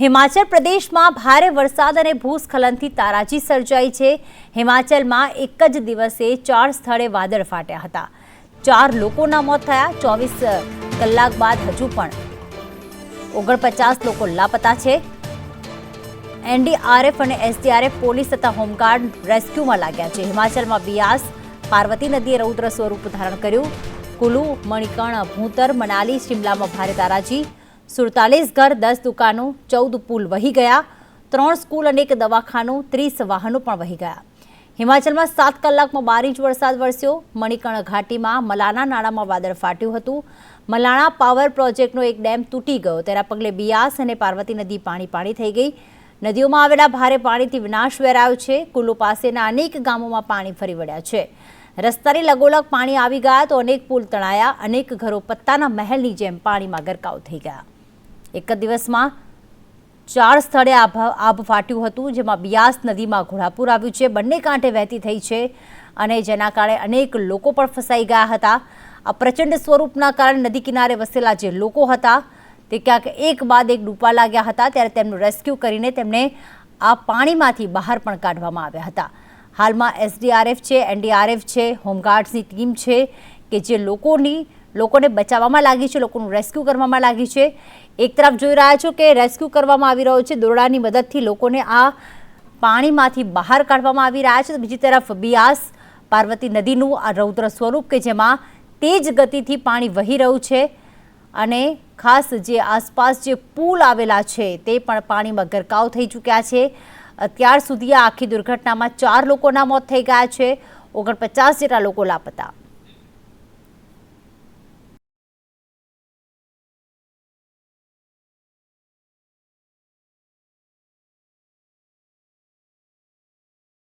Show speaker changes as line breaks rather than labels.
હિમાચલ પ્રદેશમાં ભારે વરસાદ અને ભૂસ્ખલનથી તારાજી સર્જાઈ છે. હિમાચલમાં એક જ દિવસે ચાર સ્થળે વાદળ ફાટ્યા હતા. ચાર લોકોના મોત થયા, ચોવીસ કલાક બાદ હજુ પણ ઓગણપચાસ લોકો લાપતા છે. એનડીઆરએફ અને એસડીઆરએફ પોલીસ તથા હોમગાર્ડ રેસ્ક્યુમાં લાગ્યા છે. હિમાચલમાં બિયાસ પાર્વતી નદીએ રૌદ્ર સ્વરૂપ ધારણ કર્યું. કુલુ, મણિકર્ણ, ભૂતર, મનાલી, શિમલામાં ભારે તારાજી સુડતાલીસ ઘર દસ દુકાનો, ચૌદ પુલ વહી ગયા, ત્રણ સ્કૂલ અને એક દવાખાનું, ત્રીસ વાહનો પણ વહી ગયા. હિમાચલમાં સાત કલાકમાં બાર ઇંચ વરસાદ વરસ્યો. મણિકર્ણ ઘાટીમાં મલાણા નાળામાં વાદળ ફાટ્યું હતું. મલાણા પાવર પ્રોજેક્ટનો એક ડેમ તૂટી ગયો. તેના પગલે બિયાસ અને પાર્વતી નદી પાણી પાણી થઈ ગઈ. નદીઓમાં આવેલા ભારે પાણીથી વિનાશ વેરાયો છે. કુલ્લુ પાસેના અનેક ગામોમાં પાણી ફરી વળ્યા છે. રસ્તાની લગોલગ પાણી આવી ગયા તો અનેક પુલ તણાયા. અનેક ઘરો પત્તાના મહેલની જેમ પાણીમાં ગરકાવ થઈ ગયા. એક જ દિવસમાં ચાર સ્થળે આભ ફાટ્યું હતું, જેમાં બિયાસ નદીમાં ઘોડાપુર આવ્યું છે. બંને કાંઠે વહેતી થઈ છે અને જેના કારણે અનેક લોકો પણ ફસાઈ ગયા હતા. આ પ્રચંડ સ્વરૂપના કારણે નદી કિનારે વસેલા જે લોકો હતા, તે ક્યાંક એક બાદ એક ડૂબવા લાગ્યા હતા, ત્યારે તેમનું રેસ્ક્યુ કરીને તેમને આ પાણીમાંથી બહાર પણ કાઢવામાં આવ્યા હતા. હાલમાં એસડીઆરએફ છે એનડીઆરએફ છે, હોમગાર્ડ્સની ટીમ છે કે જે લોકોની લોકોને બચાવવામાં લાગી છે, લોકોનું રેસ્ક્યુ કરવામાં લાગી છે. એક તરફ જોઈ રહ્યા છો કે રેસ્ક્યુ કરવામાં આવી રહ્યો છે, દોરડાની મદદથી લોકોને આ પાણીમાંથી બહાર કાઢવામાં આવી રહ્યા છે. બીજી તરફ બિયાસ પાર્વતી નદીનું આ રૌદ્ર સ્વરૂપ કે જેમાં તેજ ગતિથી પાણી વહી રહ્યું છે અને ખાસ જે આસપાસ જે પુલ આવેલા છે તે પણ પાણીમાં ગરકાવ થઈ ચૂક્યા છે. અત્યાર સુધી આ આખી દુર્ઘટનામાં ચાર લોકોના મોત થઈ ગયા છે. ઓગણપચાસ જેટલા લોકો લાપતા.